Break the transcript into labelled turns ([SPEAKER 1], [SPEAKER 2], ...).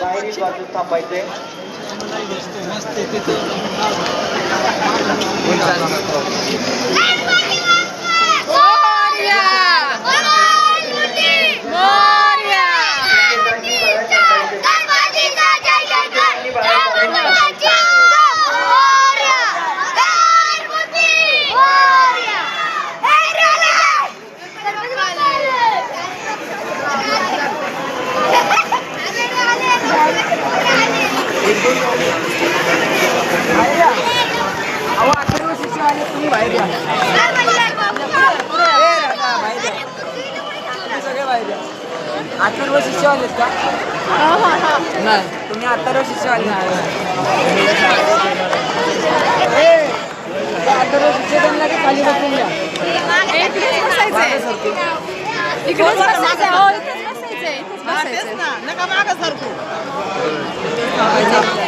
[SPEAKER 1] बाहेरील बाजूस थांबायचे
[SPEAKER 2] अथर्व शिष्य आलेत का नाही तुम्ही अथर्व शिष्य आले अथर्व शिष्य त्यांना की खाली बसून द्या
[SPEAKER 3] इकडेच बसायचंय. हो इथेच बसायचंय. इथेच
[SPEAKER 4] हा, तेच
[SPEAKER 3] बसायचंय
[SPEAKER 4] नका मागं सरकू Thank you.